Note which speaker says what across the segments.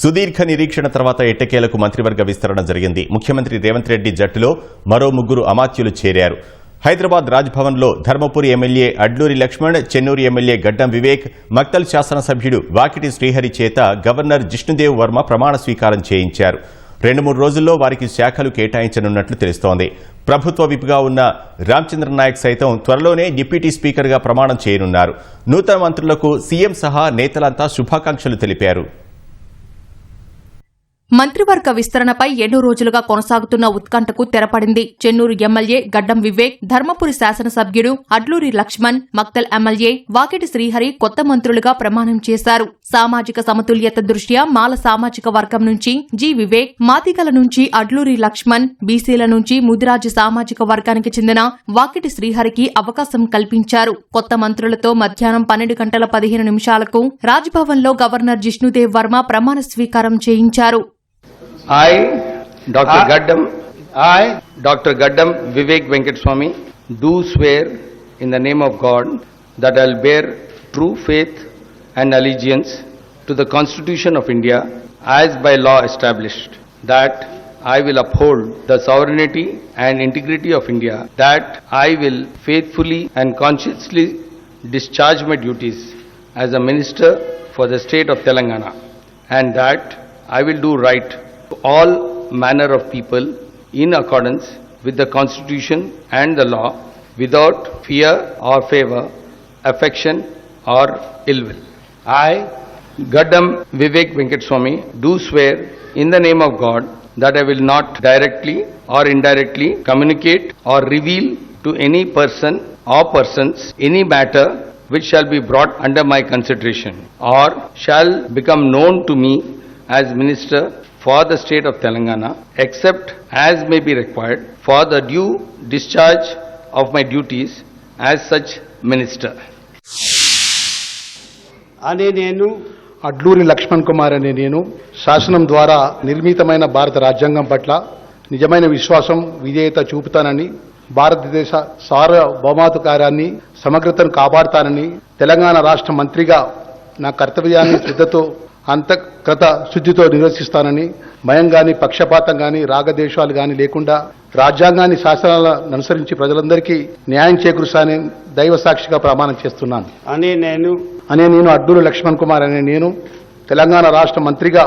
Speaker 1: సుదీర్ఘ నిరీక్షణ తర్వాత ఎట్టకేలకు మంత్రివర్గ విస్తరణ జరిగింది. ముఖ్యమంత్రి రేవంత్ రెడ్డి జట్టులో మరో ముగ్గురు అమాత్యులు చేరారు. హైదరాబాద్ రాజ్భవన్లో ధర్మపురి ఎమ్మెల్యే అడ్లూరి లక్ష్మణ్ చెన్నూరు ఎమ్మెల్యే గడ్డం వివేక్ మక్తల్ శాసనసభ్యుడు వాకిటి శ్రీహరి చేత గవర్నర్ జిష్ణుదేవ్ వర్మ ప్రమాణ స్వీకారం చేయించారు. రెండు మూడు రోజుల్లో వారికి శాఖలు కేటాయించనున్నట్లు తెలుస్తోంది. ప్రభుత్వ విప్గా ఉన్న రామచంద్ర నాయక్ సైతం త్వరలోనే డిప్యూటీ స్పీకర్గా ప్రమాణం చేయనున్నారు. నూతన మంత్రులకు సీఎం సహా నేతలంతా శుభాకాంక్షలు తెలిపారు.
Speaker 2: మంత్రివర్గ విస్తరణపై ఎన్నో రోజులుగా కొనసాగుతున్న ఉత్కంఠకు తెరపడింది. చెన్నూరు ఎమ్మెల్యే గడ్డం వివేక్ ధర్మపురి శాసనసభ్యుడు అడ్లూరి లక్ష్మణ్ మక్తల్ ఎమ్మెల్యే వాకిటి శ్రీహరి కొత్త మంత్రులుగా ప్రమాణం చేశారు. సామాజిక సమతుల్యత దృష్ట్యా మాల సామాజిక వర్గం నుంచి జి వివేక్ మాదిగల నుంచి అడ్లూరి లక్ష్మణ్ బీసీల నుంచి ముదిరాజు సామాజిక వర్గానికి చెందిన వాకిటి శ్రీహరికి అవకాశం కల్పించారు. కొత్త మంత్రులతో మధ్యాహ్నం పన్నెండు గంటల పదిహేను నిమిషాలకు రాజ్భవన్లో గవర్నర్ జిష్ణుదేవ్ వర్మ ప్రమాణ స్వీకారం చేయించారు.
Speaker 3: I, Dr.
Speaker 4: I-
Speaker 3: Gaddam,
Speaker 4: I,
Speaker 3: Dr. Gaddam Vivek Venkat Swami, do swear in the name of God that I'll bear true faith and allegiance to the Constitution of India as by law established, that I will uphold the sovereignty and integrity of India, that I will faithfully and conscientiously discharge my duties as a minister for the state of Telangana, and that I will do right all manner of people in accordance with the Constitution and the law without fear or favor, affection or ill will.
Speaker 4: I,
Speaker 3: Gaddam Vivek Venkat Swami do swear in the name of God that I will not directly or indirectly communicate or reveal to any person or persons any matter which shall be brought under my consideration or shall become known to me as minister for the state of Telangana except as may be required for the due discharge of my duties as such minister.
Speaker 4: అనే నేను
Speaker 5: అడ్లూరి లక్ష్మణ్ కుమార్ అనే నేను శాసనం ద్వారా నిర్మితమైన భారత రాజ్యాంగం పట్ల నిజమైన విశ్వాసం విధేయత చూపుతానని భారతదేశ సార్వభౌమాధికారాన్ని సమగ్రతను కాపాడుతానని తెలంగాణ రాష్ట్ర మంత్రిగా నా కర్తవ్యాన్ని శ్రద్ధతో అంతఃకృత శుద్ధితో నిర్వహిస్తానని భయం గాని పక్షపాతం గాని రాగదేశాలు గాని లేకుండా రాజ్యాంగాన్ని శాసనాలను అనుసరించి ప్రజలందరికీ న్యాయం చేకూరుస్తానని దైవ సాక్షిగా ప్రమాణం చేస్తున్నాను.
Speaker 4: అనే నేను
Speaker 5: అనే నేను అడ్డూరు లక్ష్మణ్ కుమార్ అనే నేను తెలంగాణ రాష్ట్ర మంత్రిగా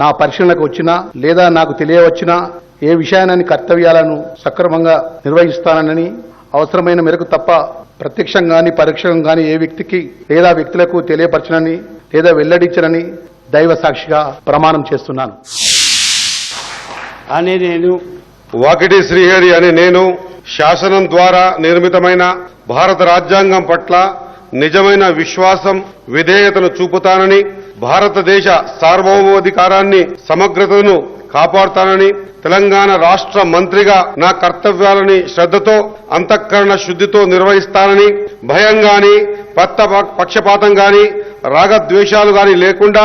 Speaker 5: నా పరిశీలనకు వచ్చినా లేదా నాకు తెలియవచ్చినా ఏ విషయాన్ని కర్తవ్యాలను సక్రమంగా నిర్వహిస్తానని అవసరమైన మేరకు తప్ప ప్రత్యక్షంగా గాని పరోక్షంగా గాని ఏ వ్యక్తికి లేదా వ్యక్తులకు తెలియపరచనని లేదా వెల్లడించనని దైవ సాక్షిగా ప్రమాణం చేస్తున్నాను.
Speaker 4: అనే నేను
Speaker 6: వాకిటి శ్రీహరి అనే నేను శాసనం ద్వారా నిర్మితమైన భారత రాజ్యాంగం పట్ల నిజమైన విశ్వాసం విధేయతను చూపుతానని భారతదేశ సార్వభౌమాధికారాన్ని సమగ్రతను కాపాడుతానని తెలంగాణ రాష్ట్ర మంత్రిగా నా కర్తవ్యాలని శ్రద్ధతో అంతఃకరణ శుద్ధితో నిర్వహిస్తానని భయం గాని పత్త పక్షపాతం గాని రాగద్వేషాలు గాని లేకుండా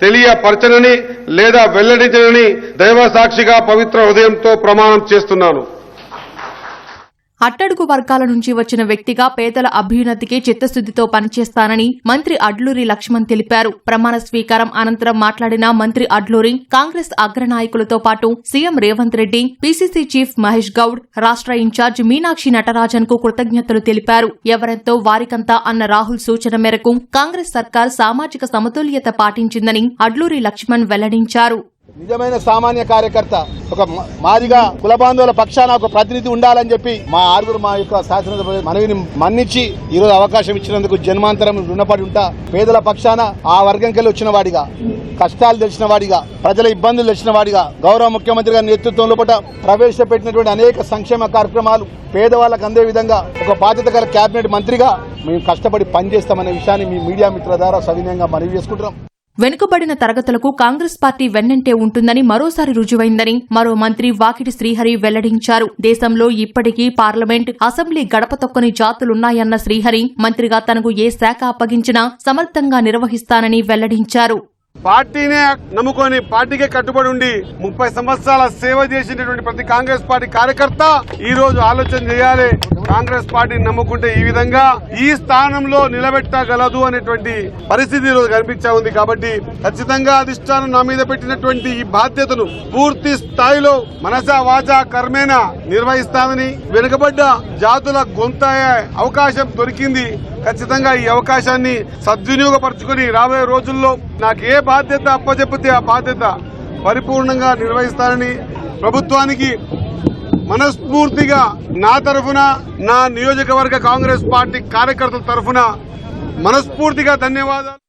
Speaker 6: తెలియపరచనని లేదా వెల్లడించనని దైవ సాక్షిగా పవిత్ర హృదయంతో ప్రమాణం చేస్తున్నాను.
Speaker 2: అట్టడుగు వర్గాల నుంచి వచ్చిన వ్యక్తిగా పేదల అభ్యున్నతికి చిత్తశుద్దితో పనిచేస్తానని మంత్రి అడ్లూరి లక్ష్మణ్ తెలిపారు. ప్రమాణ స్వీకారం అనంతరం మాట్లాడిన మంత్రి అడ్లూరి కాంగ్రెస్ అగ్రనాయకులతో పాటు CM Revanth Reddy PCC chief Mahesh Goud రాష్ట్ర ఇన్ఛార్జ్ మీనాక్షి నటరాజన్కు కృతజ్ఞతలు తెలిపారు. ఎవరెంతో వారికంతా అన్న రాహుల్ సూచన మేరకు కాంగ్రెస్ సర్కార్ సామాజిక సమతుల్యత పాటించిందని అడ్లూరి లక్ష్మణ్ వెల్లడించారు.
Speaker 5: నిజమైన సామాన్య కార్యకర్త ఒక మాదిగా కుల బాంధవుల పక్షాన ఒక ప్రతినిధి ఉండాలని చెప్పి మా ఆరుగురు మా యొక్క శాసనసభ మనవిని మన్నించి ఈ రోజు అవకాశం ఇచ్చినందుకు జన్మాంతరం రుణపడి ఉంటా. పేదల పక్షాన ఆ వర్గంకెళ్ళి వచ్చిన వాడిగా కష్టాలు తెలిసిన వాడిగా ప్రజల ఇబ్బందులు తెలిసిన వాడిగా గౌరవ ముఖ్యమంత్రి గారి నేతృత్వంలో పట ప్రవేశపెట్టినటువంటి అనేక సంక్షేమ కార్యక్రమాలు పేదవాళ్ళకు అందే విధంగా ఒక బాధ్యత గల కేబినెట్ మంత్రిగా మేము కష్టపడి పనిచేస్తామనే విషయాన్ని మీ మీడియా మిత్రుల ద్వారా సవినయంగా మనవి చేసుకుంటున్నాం.
Speaker 2: వెనుకబడిన తరగతులకు కాంగ్రెస్ పార్టీ వెన్నంటే ఉంటుందని మరోసారి రుజువైందని మరో మంత్రి వాకిటి శ్రీహరి వెల్లడించారు. దేశంలో ఇప్పటికీ పార్లమెంట్ అసెంబ్లీ గడప తొక్కని జాతులున్నాయన్న శ్రీహరి మంత్రిగా తనకు ఏ శాఖ అప్పగించినా సమర్థంగా నిర్వహిస్తానని వెల్లడించారు.
Speaker 6: పార్టీనే నమ్ముకొని పార్టీకే కట్టుబడి ఉండి ముప్పై సంవత్సరాల సేవ చేసినటువంటి ప్రతి కాంగ్రెస్ పార్టీ కార్యకర్త ఈ రోజు ఆలోచన చేయాలి. కాంగ్రెస్ పార్టీని నమ్ముకుంటే ఈ విధంగా ఈ స్థానంలో నిలబెట్టగలదు అనేటువంటి పరిస్థితి ఈరోజు రోజు కనిపించా ఉంది. కాబట్టి ఖచ్చితంగా అధిష్టానం నా మీద పెట్టినటువంటి ఈ బాధ్యతను పూర్తి స్థాయిలో మనసా వాచా కర్మేణ నిర్వహిస్తామని వెనుకబడ్డ జాతుల గొంతయ్యే అవకాశం దొరికింది. ఖచ్చితంగా ఈ అవకాశాన్ని సద్వినియోగపరచుకుని రాబోయే రోజుల్లో నాకు ఏ బాధ్యత అప్పచెప్పితే ఆ బాధ్యత పరిపూర్ణంగా నిర్వహిస్తానని ప్రభుత్వానికి మనస్ఫూర్తిగా నా తరఫున నా నియోజకవర్గ కాంగ్రెస్ పార్టీ కార్యకర్తల తరఫున మనస్ఫూర్తిగా ధన్యవాదాలు.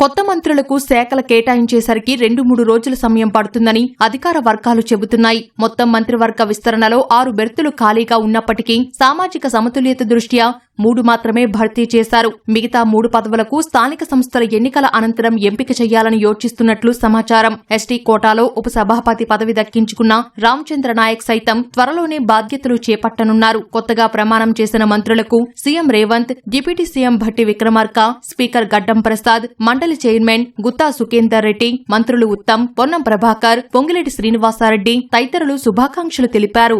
Speaker 2: కొత్త మంత్రులకు శాఖల కేటాయించేసరికి రెండు మూడు రోజుల సమయం పడుతుందని అధికార వర్గాలు చెబుతున్నాయి. మొత్తం మంత్రివర్గ విస్తరణలో ఆరు బెర్తులు ఖాళీగా ఉన్నప్పటికీ సామాజిక సమతుల్యత దృష్ట్యా మూడు మాత్రమే భర్తీ చేశారు. మిగతా మూడు పదవులకు స్థానిక సంస్థల ఎన్నికల అనంతరం ఎంపిక చేయాలని యోచిస్తున్నట్లు సమాచారం. ఎస్టీ కోటాలో ఉపసభాపతి పదవి దక్కించుకున్న రామచంద్ర నాయక్ సైతం త్వరలోనే బాధ్యతలు చేపట్టనున్నారు. కొత్తగా ప్రమాణం చేసిన మంత్రులకు CM Revanth deputy CM Bhatti Vikramarka speaker Gaddam Prasad మండలి చైర్మన్ గుత్తా సుఖేందర్ రెడ్డి మంత్రులు ఉత్తమ్ పొన్నం ప్రభాకర్ పొంగిరెడ్డి శ్రీనివాసారెడ్డి తదితరులు శుభాకాంక్షలు తెలిపారు.